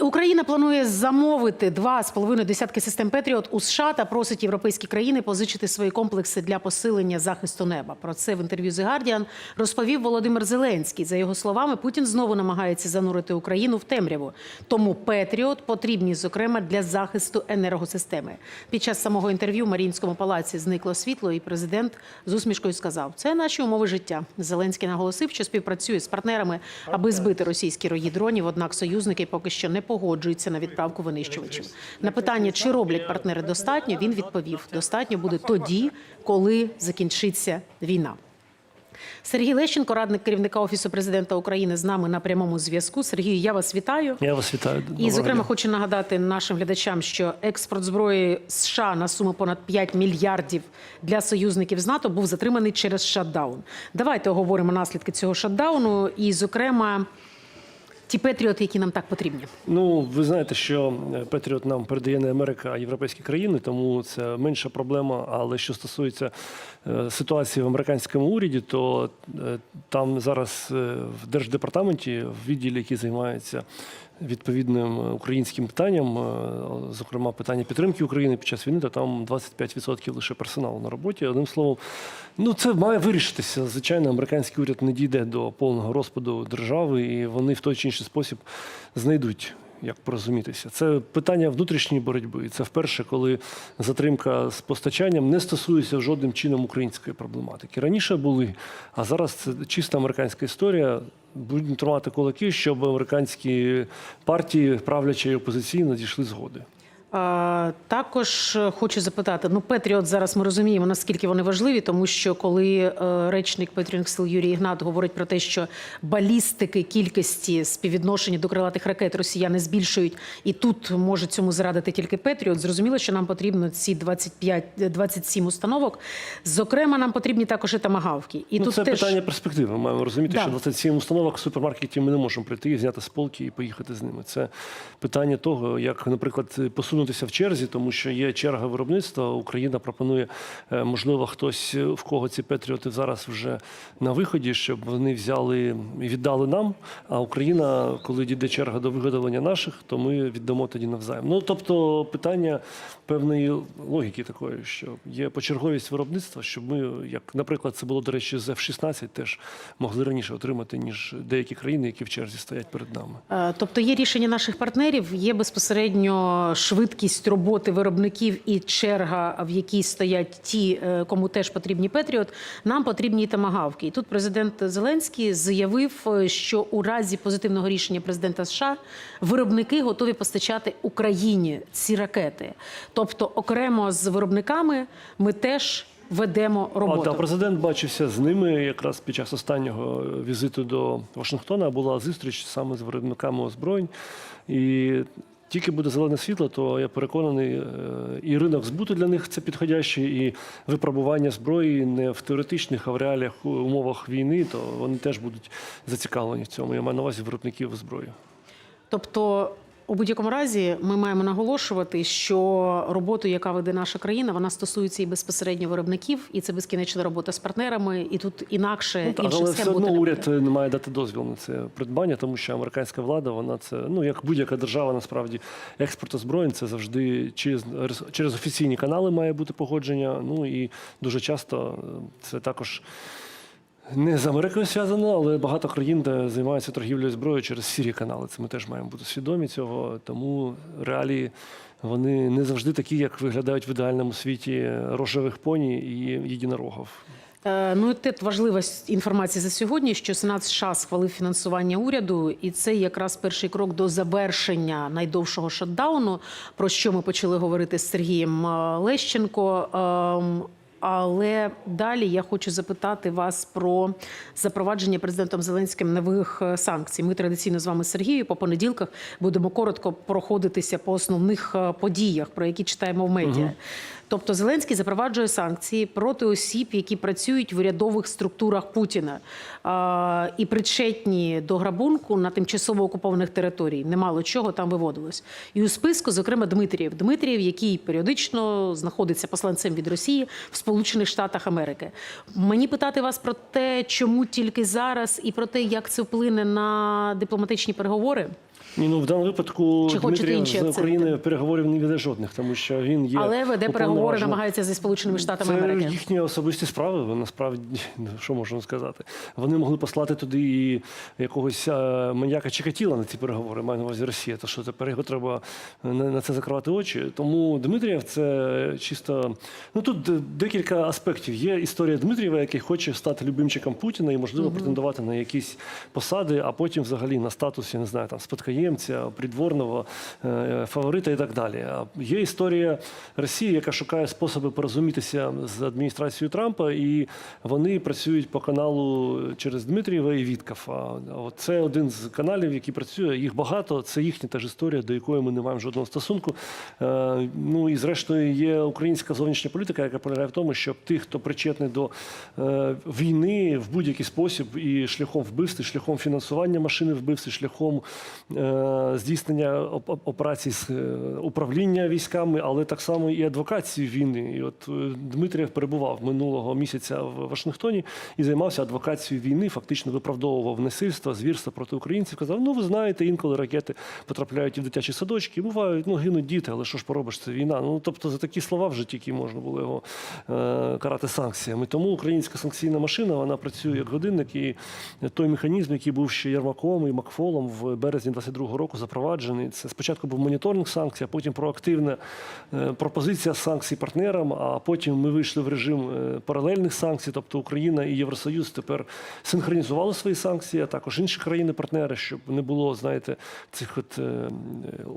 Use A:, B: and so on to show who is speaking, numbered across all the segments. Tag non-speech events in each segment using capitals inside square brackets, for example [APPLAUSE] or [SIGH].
A: Україна планує замовити два з половиною десятки систем Петріот у США та просить європейські країни позичити свої комплекси для посилення захисту неба. Про це в інтерв'ю The Guardian розповів Володимир Зеленський. За його словами, Путін знову намагається занурити Україну в темряву. Тому Петріот потрібні, зокрема, для захисту енергосистеми. Під час самого інтерв'ю в Маріїнському палаці зникло світло, і президент з усмішкою сказав: це наші умови життя. Зеленський наголосив, що співпрацює з партнерами, аби збити російські рої дронів. Однак союзники поки що не погоджуються на відправку винищувачів. На питання, чи роблять партнери достатньо, він відповів: достатньо буде тоді, коли закінчиться війна. Сергій Лещенко, радник керівника офісу президента України, з нами на прямому зв'язку. Сергію, я вас вітаю.
B: Я вас вітаю.
A: І, зокрема,
B: дня.
A: хочу нагадати нашим глядачам, що експорт зброї США на суму понад 5 мільярдів для союзників з НАТО був затриманий через шатдаун. Давайте оговоримо наслідки цього шатдауну і, зокрема, ті патріоти, які нам так потрібні.
B: Ну, ви знаєте, що е, Петріот нам передає не Америка, а європейські країни, тому це менша проблема. Але що стосується е, ситуації в американському уряді, то е, там зараз в держдепартаменті, в відділі, який займається відповідним українським питанням, е, зокрема питання підтримки України під час війни, то там 25% лише персоналу на роботі. Одним словом, ну це має вирішитися. Звичайно, американський уряд не дійде до повного розпаду держави, і вони в той чи інший спосіб знайдуть. Як порозумітися, це питання внутрішньої боротьби. Це вперше, коли затримка з постачанням не стосується жодним чином української проблематики. Раніше були, а зараз це чиста американська історія. Будемо тримати кулаки, щоб американські партії, правлячі і опозиційні, дійшли згоди.
A: Також е, хочу запитати: ну, Петріот зараз ми розуміємо, наскільки вони важливі, тому що коли е, речник Петріотних сил Юрій Ігнат говорить про те, що балістики кількості співвідношення до крилатих ракет росіяни збільшують, і тут може цьому зрадити тільки Петріот. Зрозуміло, що нам потрібно ці 25, 27 установок. Зокрема, нам потрібні також і тамагавки. І
B: ну,
A: тут
B: це
A: теж
B: питання перспективи. Ми маємо розуміти,
A: Да.
B: що 27 установок в супермаркеті ми не можемо прийти, зняти з полки і поїхати з ними. Це питання того, як, наприклад, посунутися в черзі, тому що є черга виробництва. Україна пропонує, е, можливо, хтось е, в кого ці патріоти зараз вже на виході, щоб вони взяли і віддали нам. А Україна, коли дійде черга до виготовлення наших, то ми віддамо тоді навзаєм. Ну тобто питання певної логіки такої, що є почерговість виробництва, щоб ми, як, наприклад, це було до речі, з F-16 теж могли раніше отримати ніж деякі країни, які в черзі стоять перед нами.
A: Е, Тобто є рішення наших партнерів, є безпосередньо швидкість роботи виробників і черга, в якій стоять ті, е, кому теж потрібні Петріот. Нам потрібні і тамагавки. І тут президент Зеленський заявив, е, що у разі позитивного рішення президента США виробники готові постачати Україні ці ракети. Тобто, окремо з виробниками ми теж ведемо роботу.
B: А, да, президент бачився з ними якраз під час останнього візиту до Вашингтона. Була зустріч саме з виробниками озброєнь. І тільки буде зелене світло, то я переконаний, е, і ринок збуту для них це підходящий, і випробування зброї не в теоретичних, а в реаліях умовах війни, то вони теж будуть зацікавлені в цьому. Я маю на увазі виробників зброї.
A: Тобто, у будь-якому разі, ми маємо наголошувати, що роботу, яка веде наша країна, вона стосується і безпосередньо виробників, і це безкінечна робота з партнерами, і тут інакше
B: Ну,
A: інших
B: але
A: схем
B: все одно уряд не має дати дозвіл на це придбання, тому що американська влада, вона це ну як будь-яка держава, насправді експорт озброєнь це завжди через через офіційні канали має бути погодження. Ну і дуже часто е, це також. Не з Америкою зв'язано, але багато країн, де займаються торгівлею зброєю через сірі канали. Це ми теж маємо бути свідомі цього. Тому реалії вони не завжди такі, як виглядають в ідеальному світі рожевих поні і єдинорогів.
A: Е, Ну і тут важлива інформація за сьогодні, що Сенат США схвалив фінансування уряду, і це якраз перший крок до завершення найдовшого шатдауну, про що ми почали говорити з Сергієм е, Лещенко. Але далі я хочу запитати вас про запровадження президентом Зеленським нових е, санкцій. Ми традиційно з вами Сергію по понеділках будемо коротко проходитися по основних е, подіях, про які читаємо в медіа. Тобто Зеленський запроваджує санкції проти осіб, які працюють в урядових структурах Путіна а, і причетні до грабунку на тимчасово окупованих територій. Немало чого там виводилось. І у списку, зокрема, Дмитрієв. Дмитрієв, який періодично знаходиться посланцем від Росії в Сполучених Штатах Америки. Мені питати вас про те, чому тільки зараз, і про те, як це вплине на дипломатичні переговори.
B: Ні, ну в даному випадку
A: Чи хочете інші
B: з
A: акценти?
B: України переговорів не веде жодних, тому що він є
A: Але веде переговори,
B: уповноваженим.
A: намагається зі Сполученими Штатами
B: Це
A: Америки.
B: їхні особисті справи. Насправді, ну, що можна сказати? Вони могли послати туди і якогось е, маньяка Чикатіла на ці переговори. Маю на увазі Росія. То що тепер його треба на, на це закривати очі. Тому Дмитрієв це чисто. Ну тут де- декілька аспектів. Є історія Дмитрієва, який хоче стати любимчиком Путіна і можливо претендувати на якісь посади, а потім взагалі на статус, я не знаю, там спадкоємця, придворного е, фаворита і так далі. Є історія Росії, яка шукає способи порозумітися з адміністрацією Трампа, і вони працюють по каналу через Дмитрієва і Віткафа. Це один з каналів, який працює. Їх багато. Це їхня теж історія, до якої ми не маємо жодного стосунку. Е, Ну і зрештою є українська зовнішня політика, яка полягає в тому, щоб тих, хто причетний до е, війни в будь-який спосіб і шляхом вбивств, шляхом фінансування машини вбивств, і шляхом здійснення оп- оп- операцій з е, управління військами, але так само і адвокації війни. І от е, Дмитрієв перебував минулого місяця в Вашингтоні і займався адвокацією війни, фактично виправдовував насильство, звірства проти українців. Казав: ну ви знаєте, інколи ракети потрапляють і в дитячі садочки, бувають, ну гинуть діти, але що ж поробиш, це війна. Ну тобто за такі слова вже тільки можна було його е, карати санкціями. Тому українська санкційна машина вона працює як годинник, і той механізм, який був ще Єрмаком і Макфолом в березні 22-го року запроваджений. Це спочатку був моніторинг санкцій, а потім проактивна е, пропозиція санкцій партнерам. А потім ми вийшли в режим е, паралельних санкцій, тобто Україна і Євросоюз тепер синхронізували свої санкції, а також інші країни-партнери, щоб не було, знаєте, цих от е,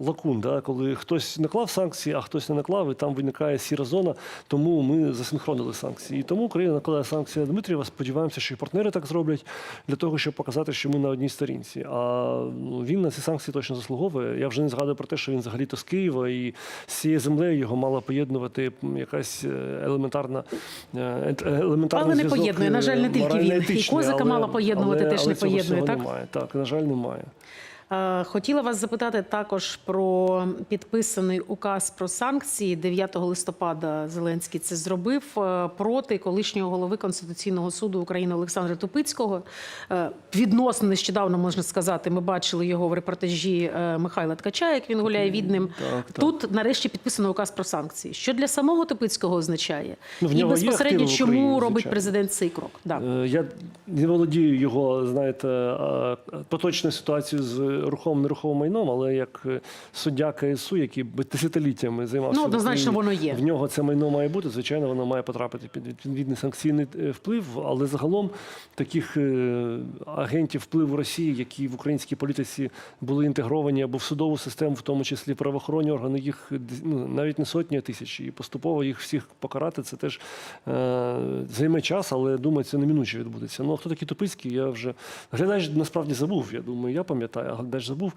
B: лакун, да, коли хтось наклав санкції, а хтось не наклав, і там виникає сіра зона. Тому ми засинхронили санкції. І тому Україна накладає санкції на Дмитрієва. Сподіваємося, що і партнери так зроблять для того, щоб показати, що ми на одній сторінці. А ну, він на ці санкції точно заслуговує. Я вже не згадую про те, що він взагалі-то з Києва, і з цією землею його мала поєднувати якась елементарна елементарна е, ент- елементарний
A: Але не поєднує, на жаль, не
B: е,
A: тільки він. І
B: але-
A: мала поєднувати,
B: але-
A: теж
B: але
A: не поєднує, так?
B: Немає. Так, на жаль, немає.
A: Е, Хотіла вас запитати також про підписаний указ про санкції. 9 листопада Зеленський це зробив е, проти колишнього голови Конституційного суду України Олександра Тупицького. Е, Відносно нещодавно можна сказати, ми бачили його в репортажі Михайла Ткача, як він гуляє від ним.
B: Так, так.
A: Тут нарешті підписано указ про санкції. Що для самого Тупицького означає?
B: Ну,
A: І безпосередньо чому
B: Україні,
A: робить президент цей крок? Да.
B: Я не володію його, знаєте, поточною ситуацією з рухомим нерухомим майном, але як е, суддя КСУ, який би десятиліттями займався
A: Ну, однозначно, воно є.
B: В нього це майно має бути. Звичайно, воно має потрапити під відповідний санкційний е, вплив. Але загалом таких е, агентів впливу Росії, які в українській політиці були інтегровані або в судову систему, в тому числі правоохоронні органи, їх ну, навіть не сотні а тисячі. І поступово їх всіх покарати це теж е, займе час, але думаю, це неминуче відбудеться. Ну а хто такий Тупицький, я вже глядач насправді забув. Я думаю, я пам'ятаю, глядач забув.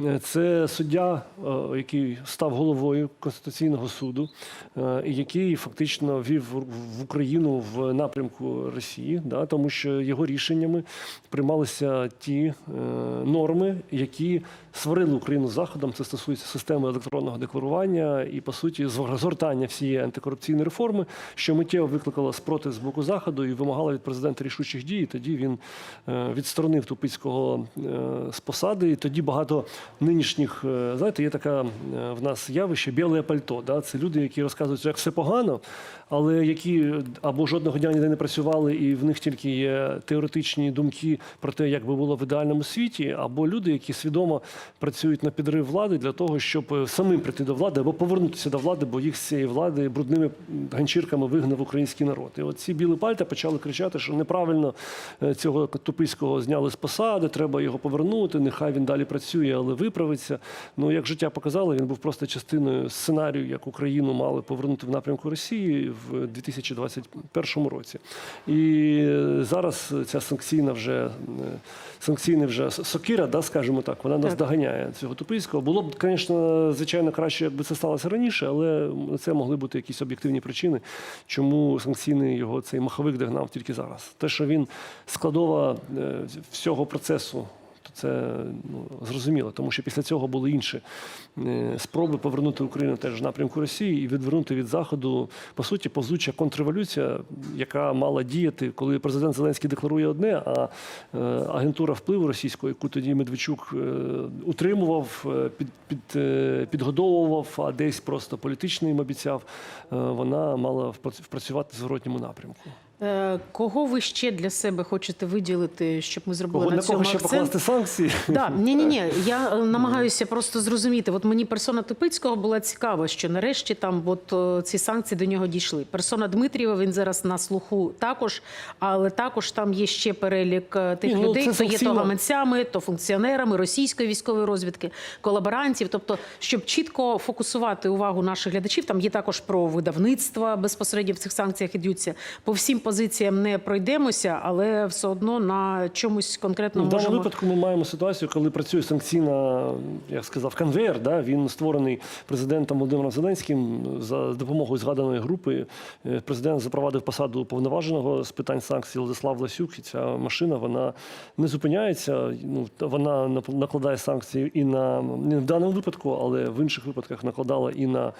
B: Е, Це суддя, е, який став головою Конституційного суду, е, який фактично вів в- Україну в напрямку Росії, да, тому що його рішеннями приймалися ті норми, які сварили Україну заходом. Це стосується системи електронного декларування і по суті згортання всієї антикорупційної реформи, що миттєво викликало спротив з боку заходу і вимагала від президента рішучих дій. І тоді він відсторонив Тупицького з посади. І тоді багато нинішніх, е, знаєте, є така е, в нас явище біле пальто. Да? Це люди, які розказують, як все погано, але які або жодного дня ніде не працювали, і в них тільки є теоретичні думки про те, як би було в ідеальному світі, або люди, які свідомо працюють на підрив влади для того, щоб е, самим прийти до влади або повернутися до влади, бо їх з цієї влади брудними ганчірками вигнав український народ. І от ці білі пальта почали кричати, що неправильно е, цього Тупицького зняли з посади, треба його повернути. Нехай він далі працює, але виправиться. Ну як життя показало, він був просто частиною сценарію, як Україну мали повернути в напрямку Росії в 2021 році. І зараз ця санкційна вже санкційна вже сокира, да, скажімо так, вона нас
A: Так.
B: доганяє цього Тупицького. Було б, звісно, звичайно, краще, якби це сталося раніше, але це могли бути якісь об'єктивні причини, чому санкційний його цей маховик догнав тільки зараз. Те, що він складова е, всього процесу Це ну, зрозуміло, тому що після цього були інші е, спроби повернути Україну теж в напрямку Росії і відвернути від заходу по суті повзуча контрреволюція, яка мала діяти, коли президент Зеленський декларує одне, а е, агентура впливу російської, яку тоді Медведчук е, утримував, під, під, підгодовував, а десь просто політично їм обіцяв, вона мала впрац- впрацювати в зворотньому напрямку.
A: Е, Кого ви ще для себе хочете виділити, щоб ми зробили
B: Кого,
A: на
B: на
A: цьому
B: кого ще покласти санкції?
A: Да, ні, ні, ні. Я е, намагаюся просто зрозуміти. От мені персона Тупицького була цікава, що нарешті там от е, ці санкції до нього дійшли. Персона Дмитрієва він зараз на слуху також, але також там є ще перелік тих
B: Ні, ну,
A: людей, хто є то гаманцями, то функціонерами російської військової розвідки, колаборантів. Тобто, щоб чітко фокусувати увагу наших глядачів, там є також про видавництва безпосередньо в цих санкціях ідуться. По всім позиціям не пройдемося, але все одно на чомусь конкретно
B: Ну, в даному
A: можемо.
B: випадку ми маємо ситуацію, коли працює санкційна, як сказав, конвейер. Да? Він створений президентом Володимиром Зеленським за допомогою згаданої групи. Е, Президент запровадив посаду повноваженого з питань санкцій Владислав Ласюк. І ця машина вона не зупиняється. Ну вона накладає санкції і на не в даному випадку, але в інших випадках накладала і на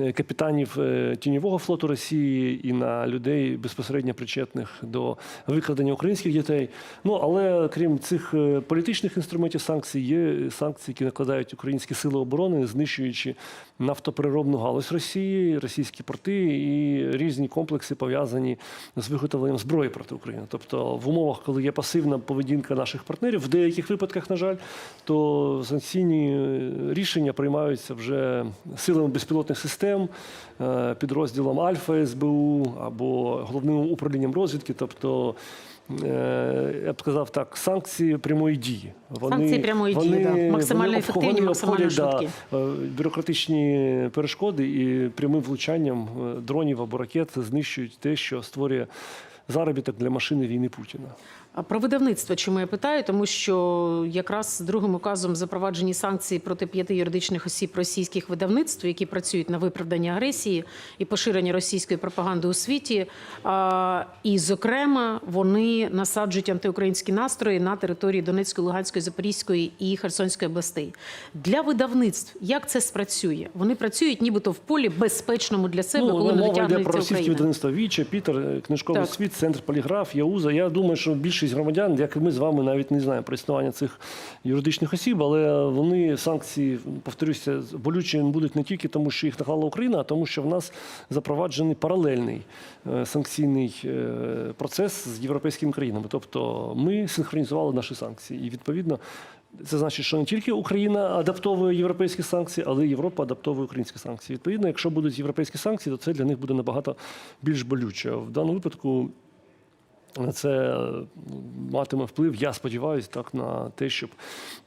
B: е, капітанів е, тіньового флоту Росії, і на людей безпосередньо причетних до викрадення українських дітей. Ну але крім цих е, політичних інструментів санкцій, є санкції, які накладають українські сили оборони, знищуючи нафтопереробну галузь Росії, російські порти і різні комплекси пов'язані з виготовленням зброї проти України. Тобто, в умовах, коли є пасивна поведінка наших партнерів, в деяких випадках, на жаль, то санкційні е, рішення приймаються вже силами безпілотних систем, е, підрозділом Альфа СБУ або головним управлінням розвідки. Тобто, я б сказав так, санкції прямої дії. Вони,
A: Санкції прямої дії, да. Максимально
B: вони
A: ефективні,
B: вони
A: максимально
B: швидкі. да, е, бюрократичні перешкоди і прямим влучанням е, дронів або ракет знищують те, що створює заробіток для машини війни Путіна.
A: Про видавництво, чому я питаю? Тому що якраз другим указом запроваджені санкції проти п'яти юридичних осіб російських видавництв, які працюють на виправдання агресії і поширення російської пропаганди у світі. І, зокрема, вони насаджують антиукраїнські настрої на території Донецької, Луганської, Запорізької і Херсонської областей. Для видавництв як це спрацює? Вони працюють нібито в полі безпечному для себе, коли не
B: Ну, мова
A: дотягнуться
B: про російське
A: Україна.
B: видавництво Віча, Пітер, е, книжковий
A: Так.
B: світ, центр поліграф, Яуза. Я думаю, що більшість громадян, як і ми з вами, навіть не знаємо про існування цих юридичних осіб, але вони санкції, повторюся, болючі будуть не тільки тому, що їх наклала Україна, а тому, що в нас запроваджений паралельний е, санкційний е, процес з європейськими країнами. Тобто ми синхронізували наші санкції, і відповідно. Це значить, що не тільки Україна адаптовує європейські санкції, але й Європа адаптовує українські санкції. Відповідно, якщо будуть європейські санкції, то це для них буде набагато більш болюче. В даному випадку це е, матиме вплив, я сподіваюся, так на те, щоб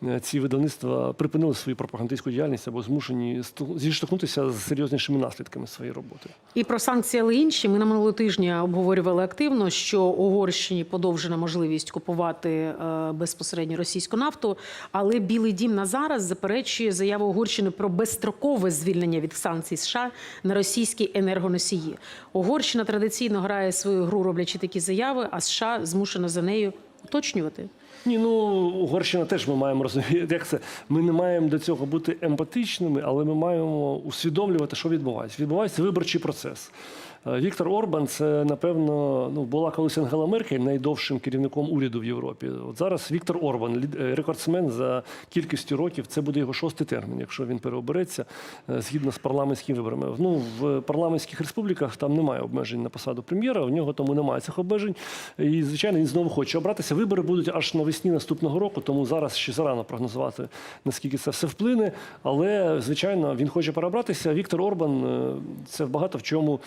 B: е, ці видавництва припинили свою пропагандистську діяльність або змушені зіштовхнутися з серйознішими наслідками своєї роботи.
A: І про санкції, але інші. Ми на минулого тижня обговорювали активно, що Угорщині подовжена можливість купувати е, безпосередньо російську нафту. Але Білий Дім на зараз заперечує заяву Угорщини про безстрокове звільнення від санкцій США на російські енергоносії. Угорщина традиційно грає свою гру, роблячи такі заяви, а США змушена за нею уточнювати.
B: Ні, ну Угорщина теж ми маємо розуміти, [LAUGHS] як це. Ми не маємо до цього бути емпатичними, але ми маємо усвідомлювати, що відбувається. Відбувається виборчий процес. Е, Віктор Орбан, це напевно ну була колись Ангела Меркель найдовшим керівником уряду в Європі. От зараз Віктор Орбан, е, рекордсмен за кількістю років. Це буде його шостий термін, якщо він переобереться е, згідно з парламентськими виборами. Ну в парламентських республіках там немає обмежень на посаду прем'єра. У нього тому немає цих обмежень. І звичайно, він знову хоче обратися. Вибори будуть аж навесні наступного року, тому зараз ще зарано прогнозувати наскільки це все вплине. Але звичайно, він хоче перебратися. Віктор Орбан це багато в чому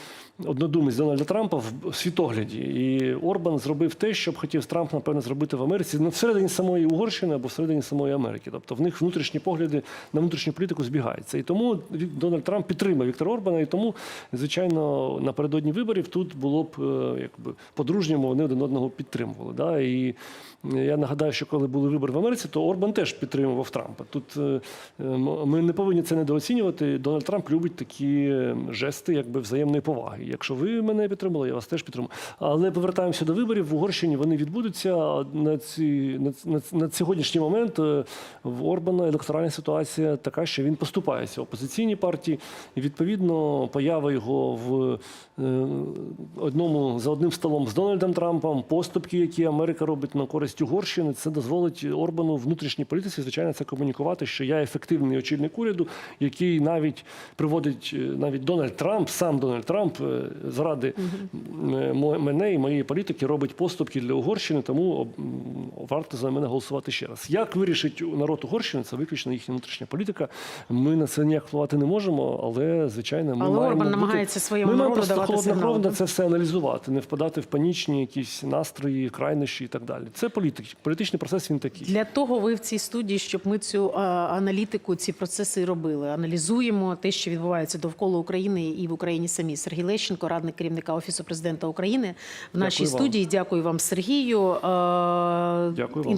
B: однодумець Дональда Трампа в світогляді. І Орбан зробив те, що б хотів Трамп, напевно, зробити в Америці ну, всередині самої Угорщини або всередині самої Америки. Тобто в них внутрішні погляди на внутрішню політику збігаються. І тому Дональд Трамп підтримав Віктора Орбана. І тому, звичайно, напередодні виборів тут було б е, якби по-дружньому вони один одного підтримували. Да? І я нагадаю, що коли були вибори в Америці, то Орбан теж підтримував Трампа. Тут е, е, ми не повинні це недооцінювати. Дональд Трамп любить такі е, жести, якби взаємної поваги. Якщо ви мене підтримали, я вас теж підтримую. Але повертаємося до виборів в Угорщині. Вони відбудуться на ці на, на, на сьогоднішній момент. е, В Орбана електоральна ситуація така, що він поступається опозиційній партії, і відповідно поява його в е, одному за одним столом з Дональдом Трампом, поступки, які Америка робить на користь Угорщини, це дозволить Орбану внутрішній політиці, звичайно, це комунікувати, що я ефективний очільник уряду, який навіть приводить е, навіть Дональд Трамп, сам Дональд Трамп заради мо- мене і моєї політики робить поступки для Угорщини, тому варто за мене голосувати ще раз. Як вирішить народ Угорщини, це виключно їхня внутрішня політика. Ми на це ніяк впливати не можемо, але звичайно, ми
A: Але
B: маємо
A: намагається своєму
B: ми маємо просто холоднокровно це все аналізувати, не впадати в панічні якісь настрої, крайнощі і так далі. Це політик, політичний процес. Він такий.
A: Для того ви в цій студії, щоб ми цю а, аналітику, ці процеси робили. Аналізуємо те, що відбувається довкола України і в Україні самі. Сергій Лещенко, радник керівника офісу президента України, в нашій
B: Дякую вам.
A: студії. Дякую вам, Сергію. Е,
B: Дякую вам.